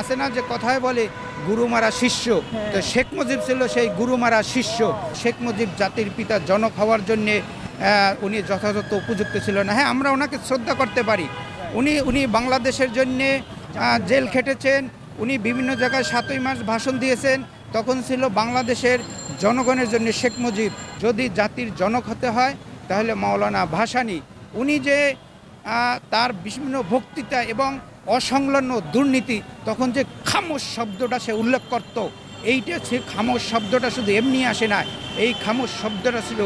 আছে না যে কথায় বলে গুরু মারা শিষ্য? তো শেখ মুজিব ছিল সেই গুরু মারা শিষ্য। শেখ মুজিব জাতির পিতা জনক হওয়ার জন্যে উনি যথাযথ উপযুক্ত ছিল না। হ্যাঁ আমরা ওনাকে শ্রদ্ধা করতে পারি। উনি উনি বাংলাদেশের জন্যে জেল খেটেছেন। উনি বিভিন্ন জায়গায় সাতই মাস ভাষণ দিয়েছেন। তখন ছিল বাংলাদেশের জনগণের জন্য শেখ মুজিব। যদি জাতির জনক হতে হয় তাহলে মাওলানা ভাসানি। উনি যে তার বিভিন্ন বক্তৃতা এবং অসংলগ্ন দুর্নীতি, তখন যে খামোশ শব্দটা সে উল্লেখ করত, এইটা সে খামোশ শব্দটা শুধু এমনি আসে না। এই খামোশ শব্দটা ছিল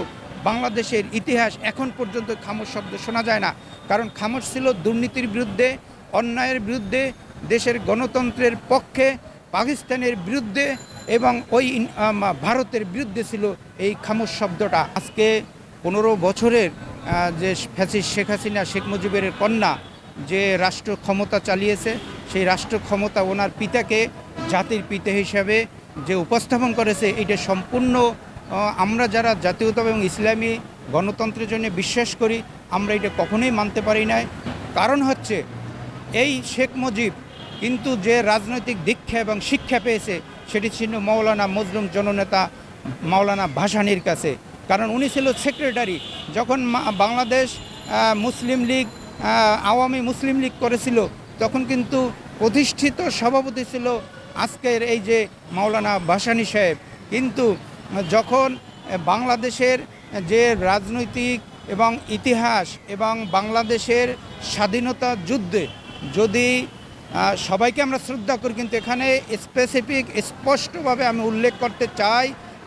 বাংলাদেশের ইতিহাস এখন পর্যন্ত খামোশ শব্দ শোনা যায় না। কারণ খামোশ ছিল দুর্নীতির বিরুদ্ধে, অন্যায়ের বিরুদ্ধে, দেশের গণতন্ত্রের পক্ষে, পাকিস্তানের বিরুদ্ধে এবং ওই ভারতের বিরুদ্ধে ছিল এই খামোশ শব্দটা। আজকে পনেরো বছরের যে ফ্যাসিস্ট শেখ হাসিনা, শেখ মুজিবের কন্যা যে রাষ্ট্র ক্ষমতা চালিয়েছে, সেই রাষ্ট্র ক্ষমতা ওনার পিতাকে জাতির পিতা হিসাবে যে উপস্থাপন করেছে, এটা সম্পূর্ণ আমরা যারা জাতীয়তা এবং ইসলামী গণতন্ত্রের জন্য বিশ্বাস করি, আমরা এটা কখনোই মানতে পারি নাই। কারণ হচ্ছে, এই শেখ মুজিব কিন্তু যে রাজনৈতিক দীক্ষা এবং শিক্ষা পেয়েছে, সেটি ছিল মৌলানা মজলুম জননেতা মাওলানা ভাসানির কাছে। কারণ উনি ছিল সেক্রেটারি যখন বাংলাদেশ মুসলিম লীগ আওয়ামী মুসলিম লীগ করেছিল, তখন কিন্তু প্রতিষ্ঠিত সভাপতি ছিল আজকের এই যে মাওলানা ভাসানি সাহেব। কিন্তু যখন বাংলাদেশের যে রাজনৈতিক এবং ইতিহাস এবং বাংলাদেশের স্বাধীনতা যুদ্ধে যদি সবাইকে আমরা শ্রদ্ধা করি, কিন্তু এখানে স্পেসিফিক স্পষ্টভাবে আমি উল্লেখ করতে চাই,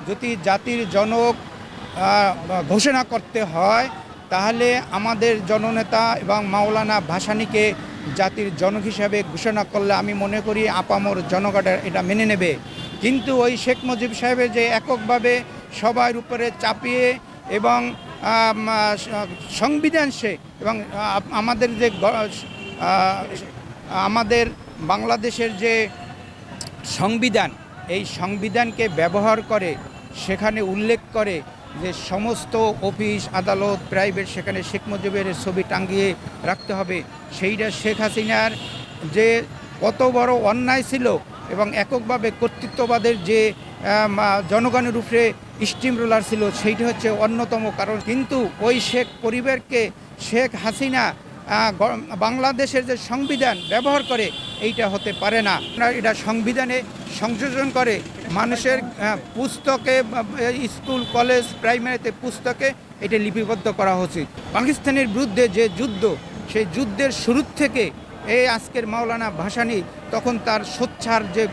যদি জাতির জনক ঘোষণা করতে হয় তাহলে আমাদের জননেতা এবং মাওলানা ভাসানীকে জাতির জনক হিসাবে ঘোষণা করলে আমি মনে করি আপামর জনগণ এটা মেনে নেবে। কিন্তু ওই শেখ মুজিব সাহেবের যে এককভাবে সবার উপরে চাপিয়ে এবং সংবিধান সে এবং আমাদের যে আমাদের বাংলাদেশের যে সংবিধান, এই সংবিধানকে ব্যবহার করে, সেখানে উল্লেখ করে যে সমস্ত অফিস, আদালত, প্রাইভেট সেখানে শেখ মুজিবের ছবি টাঙ্গিয়ে রাখতে হবে। সেইটা শেখ হাসিনার যে কত বড় অন্যায় ছিল এবং এককভাবে কর্তৃত্ববাদের যে জনগণের উপরে স্টিম রোলার ছিল, সেইটা হচ্ছে অন্যতম কারণ। কিন্তু ওই শেখ পরিবারকে শেখ হাসিনা বাংলাদেশের যে সংবিধান ব্যবহার করে এইটা হতে পারে না। এটা সংবিধানে সংযোজন করে মানুষের পুস্তকে স্কুল, কলেজ, প্রাইমারিতে পুস্তকে এটা লিপিবদ্ধ করা উচিত পাকিস্তানের বিরুদ্ধে যে যুদ্ধ, সেই যুদ্ধের শুরু থেকে এই আজকের মাওলানা ভাসানি তখন তার সোচ্চার যে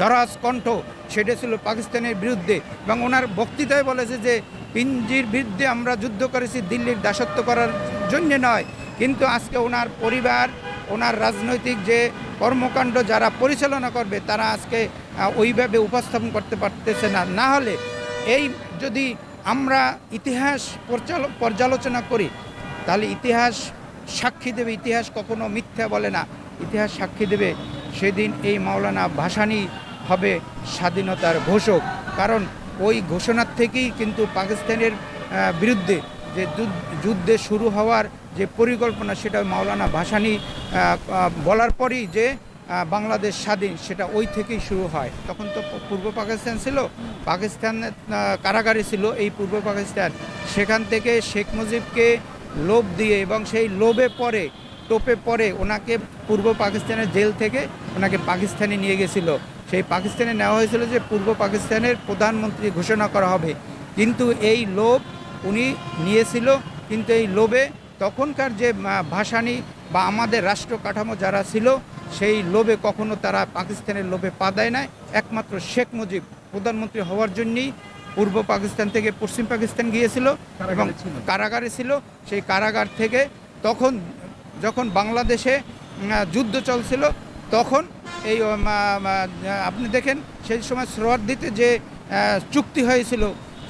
দরাজ কণ্ঠ, সেটা ছিল পাকিস্তানের বিরুদ্ধে এবং ওনার বক্তৃতায় বলেছে যে, পিঞ্জির বিরুদ্ধে আমরা যুদ্ধ করেছি, দিল্লির দাসত্ব করার জন্যে নয়। কিন্তু আজকে ওনার পরিবার, ওনার রাজনৈতিক যে কর্মকাণ্ড যারা পরিচালনা করবে, তারা আজকে ওইভাবে উপস্থাপন করতে পারতেছে না। না হলে এই যদি আমরা ইতিহাস পর্যালোচনা করি, তাহলে ইতিহাস সাক্ষী দেবে। ইতিহাস কখনো মিথ্যা বলে না। ইতিহাস সাক্ষী দেবে, সেদিন এই মাওলানা ভাসানী হবে স্বাধীনতার ঘোষক। কারণ ওই ঘোষণার থেকেই কিন্তু পাকিস্তানের বিরুদ্ধে যে যুদ্ধে শুরু হওয়ার যে পরিকল্পনা সেটা মাওলানা ভাসানী বলার পরই যে বাংলাদেশ স্বাধীন সেটা ওই থেকেই শুরু হয়। তখন তো পূর্ব পাকিস্তান ছিল, পাকিস্তান কারাগারে ছিল, এই পূর্ব পাকিস্তান। সেখান থেকে শেখ মুজিবকে লোভ দিয়ে এবং সেই লোভে পরে টোপে পরে ওনাকে পূর্ব পাকিস্তানের জেল থেকে ওনাকে পাকিস্তানে নিয়ে গেছিল। সেই পাকিস্তানে নেওয়া হয়েছিল যে পূর্ব পাকিস্তানের প্রধানমন্ত্রী ঘোষণা করা হবে। কিন্তু এই লোভ উনি নিয়েছিল, কিন্তু এই লোভে তখনকার যে ভাসানী বা আমাদের রাষ্ট্র কাঠামো যারা ছিল সেই লোভে কখনো তারা পাকিস্তানের লোভে পা দেয় না একমাত্র শেখ মুজিব প্রধানমন্ত্রী হওয়ার জন্যই পূর্ব পাকিস্তান থেকে পশ্চিম পাকিস্তান গিয়েছিল এবং কারাগারে ছিল। সেই কারাগার থেকে তখন যখন বাংলাদেশে যুদ্ধ চলছিল তখন এই আপনি দেখেন সেই সময় দিতে যে চুক্তি হয়েছিল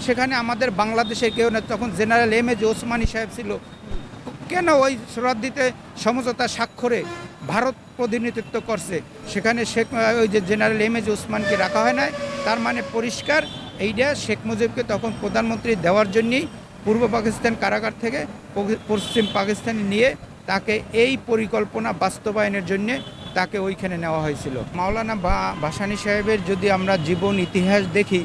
সেখানে আমাদের বাংলাদেশের কেউ না তখন জেনারেল এম এ যে ওসমানী সাহেব ছিল। কেন ওই দিতে সমঝোতা স্বাক্ষরে ভারত প্রতিনিধিত্ব করছে? সেখানে শেখ ওই যে জেনারেল এম এ যে ওসমানকে রাখা হয় না তার মানে পরিষ্কার এইটা শেখ মুজিবকে তখন প্রধানমন্ত্রী দেওয়ার জন্যই পূর্ব পাকিস্তান কারাগার থেকে পশ্চিম পাকিস্তানে নিয়ে তাকে এই পরিকল্পনা বাস্তবায়নের জন্যে তাকে ওইখানে নেওয়া হয়েছিল। মাওলানা বা- ভাসানী সাহেবের যদি আমরা জীবন ইতিহাস দেখি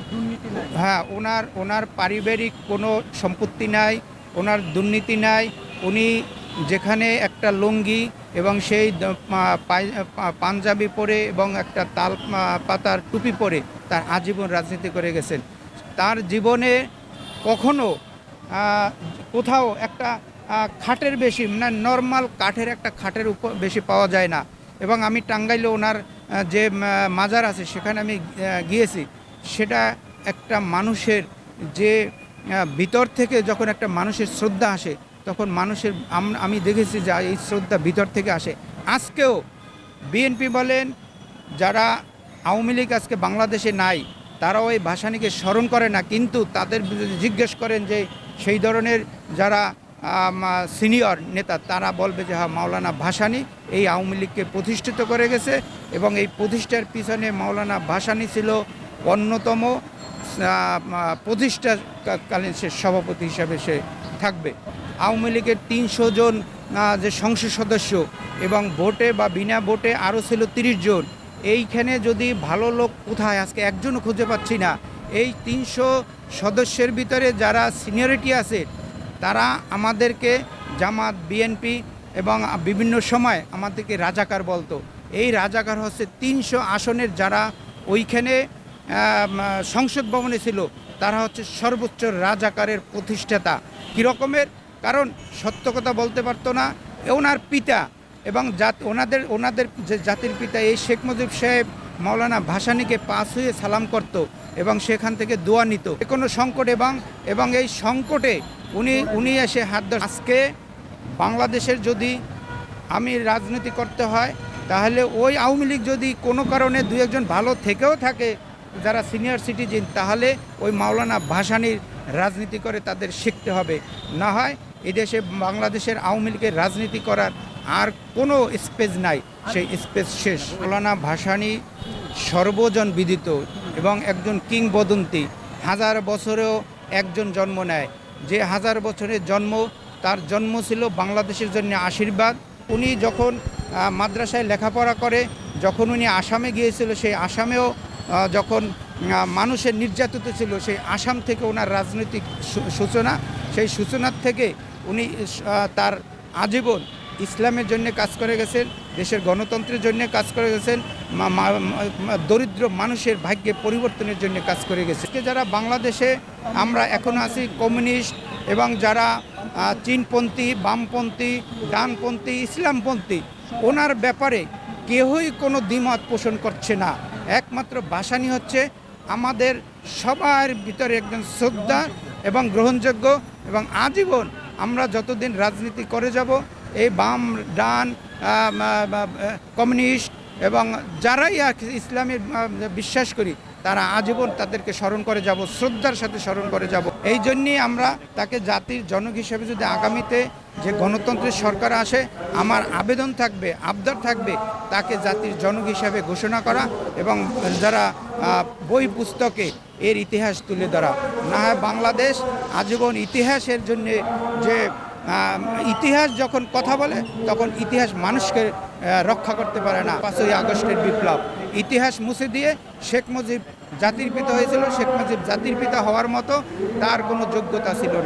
হ্যাঁ ওনার ওনার পারিবারিক কোনো সম্পত্তি নাই, ওনার দুর্নীতি নাই উনি যেখানে একটা লুঙ্গি এবং সেই পাঞ্জাবি পরে এবং একটা তাল পাতার টুপি পরে তার আজীবন রাজনীতি করে গেছেন। তার জীবনে কখনো কোথাও একটা খাটের বেশি মানে নর্মাল কাঠের একটা খাটের উপর বেশি পাওয়া যায় না। এবং আমি টাঙ্গাইলে ওনার যে মাজার আছে, সেখানে আমি গিয়েছি। সেটা একটা মানুষের যে ভিতর থেকে যখন একটা মানুষের শ্রদ্ধা আসে তখন মানুষের, আমি দেখেছি যে এই শ্রদ্ধা ভিতর থেকে আসে। আজকেও বিএনপি বলেন, যারা আওয়ামী লীগ আজকে বাংলাদেশে নাই, তারাও এই ভাসানীকে স্মরণ করে না, কিন্তু তাদের জিজ্ঞেস করেন যে সেই ধরনের যারা সিনিয়র নেতা, তারা বলবে যে হ্যাঁ মাওলানা ভাসানী এই আওয়ামী লীগকে প্রতিষ্ঠিত করে গেছে এবং এই প্রতিষ্ঠার পিছনে মাওলানা ভাসানী ছিল অন্যতম প্রতিষ্ঠাকালীন সে সভাপতি হিসাবে সে থাকবে। আওয়ামী লীগের তিনশো জন যে সংসদ সদস্য এবং ভোটে বা বিনা ভোটে আরও ছিল তিরিশ জন, এইখানে যদি ভালো লোক কোথায়? আজকে একজনও খুঁজে পাচ্ছি না। এই তিনশো সদস্যের ভিতরে যারা সিনিয়রিটি আছে, তারা আমাদেরকে জামাত, বিএনপি এবং বিভিন্ন সময় আমাদেরকে রাজাকার বলতো। এই রাজাকার হচ্ছে তিনশো আসনের যারা ওইখানে সংসদ ভবনে ছিল, তারা হচ্ছে সর্বোচ্চ রাজাকারের প্রতিষ্ঠাতা। কীরকমের কারণ সত্য কথা বলতে পারতো না। ওনার পিতা এবং জাত ওনাদের ওনাদের যে জাতির পিতা এই শেখ মুজিব সাহেব মাওলানা ভাসানিকে পাশ হয়ে সালাম করত এবং সেখান থেকে দোয়া নিত। কোনো সংকট এবং এবং এই সংকটে উনি উনি এসে হাত আজকে বাংলাদেশের যদি আমি রাজনীতি করতে হয়, তাহলে ওই আওয়ামী লীগ যদি কোনো কারণে দু একজন ভালো থেকেও থাকে, যারা সিনিয়র সিটিজেন, তাহলে ওই মাওলানা ভাসানির রাজনীতি করে তাদের শিখতে হবে। না হয় এদেশে বাংলাদেশের আওয়ামী লীগের রাজনীতি করার আর কোনো স্পেস নাই। সেই স্পেস শেষ। মাওলানা ভাসানি সর্বজন বিদিত এবং একজন কিংবদন্তি। হাজার বছরেও একজন জন্ম নেয়। যে হাজার বছরের জন্ম, তার জন্ম ছিল বাংলাদেশের জন্য আশীর্বাদ। উনি যখন মাদ্রাসায় লেখাপড়া করে, যখন উনি আসামে গিয়েছিল, সেই আসামেও যখন মানুষের নির্যাতিত ছিল, সেই আসাম থেকে ওনার রাজনৈতিক সূচনা, সেই সূচনার থেকে উনি তার আজীবন ইসলামের জন্য কাজ করে গেছেন, দেশের গণতন্ত্রের জন্য কাজ করে গেছেন দরিদ্র মানুষের ভাগ্যে পরিবর্তনের জন্য কাজ করে গেছে যারা বাংলাদেশে, আমরা এখন আছি কমিউনিস্ট এবং যারা চীনপন্থী, বামপন্থী, ডানপন্থী, ইসলামপন্থী, ওনার ব্যাপারে কেউই কোনো দ্বিমত পোষণ করছে না। একমাত্র ভাসানি হচ্ছে আমাদের সবার ভিতরে একজন শ্রদ্ধা এবং গ্রহণযোগ্য এবং আজীবন আমরা যতদিন রাজনীতি করে যাব, এই বাম, ডান কমিউনিস্ট এবং যারাই ইসলামের বিশ্বাস করি, তারা আজীবন তাদেরকে স্মরণ করে যাব, শ্রদ্ধার সাথে স্মরণ করে যাব। এই জন্যই আমরা তাকে জাতির জনক হিসেবে যদি আগামীতে যে গণতন্ত্রের সরকার আসে, আমার আবেদন থাকবে, আবদার থাকবে, তাকে জাতির জনক হিসাবে ঘোষণা করা এবং যারা বই পুস্তকে এর ইতিহাস তুলে ধরা। না হয় বাংলাদেশ আজীবন ইতিহাসের জন্য যে ইতিহাস যখন কথা বলে, তখন ইতিহাস মানুষকে রক্ষা করতে পারে না। পাঁচই আগস্টের বিপ্লব। ইতিহাস মুছে দিয়ে শেখ মুজিব জাতির পিতা হয়েছিল। শেখ মুজিব জাতির পিতা হওয়ার মতো তার কোনো যোগ্যতা ছিল না।